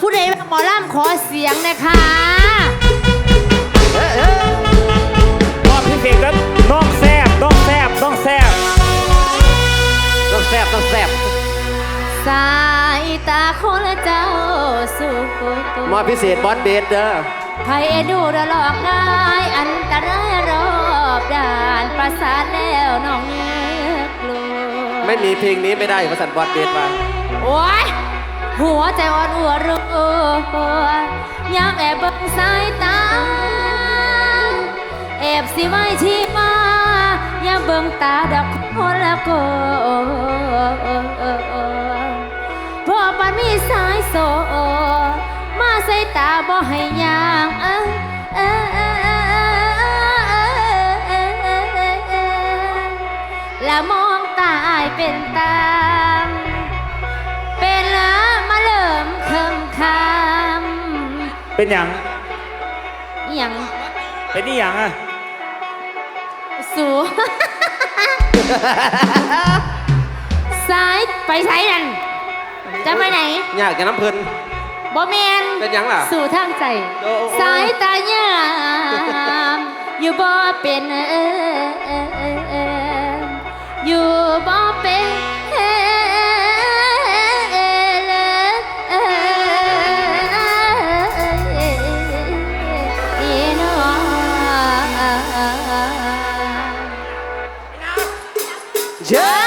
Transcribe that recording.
ผู้ใดว่าหมอลำขอเสียงนะคะ รอบพิเศษครับน้องแซบน้องแซบน้องแซบต้องแซบต้องแซบสายตาคนละเจ้าสู่มอบพิเศษบอสเบสเด้อไผดูระลอกได้อันตรายรอบด่านประสานแล้วน้องเงือกกลัวไม่มีเพลงนี้ไม่ได้ประสันบอสเบสมา โอ้ย หัวใจอ่อนอัวรึงเออยามแอบเบิ่งสายตา แอบสิไว้ที่มายามเบิ่งตาดอกคนละกอพอปันมีสายโซมาใส่ตาบ่ให้ยางเออและมองตาอายเป็นตา เป็นอย่างำอหย่างเป็นนี่อย่างอะสูสายไปไสนั่นจะไปไหนอยากจะน้ำเพลิน บ่แมนเป็นหยังล่ะสู่ทางใจโอ้โอ้สายตายามอยู่บ่เป็นเออเออเออเอออยู่บ่เป็น 姐。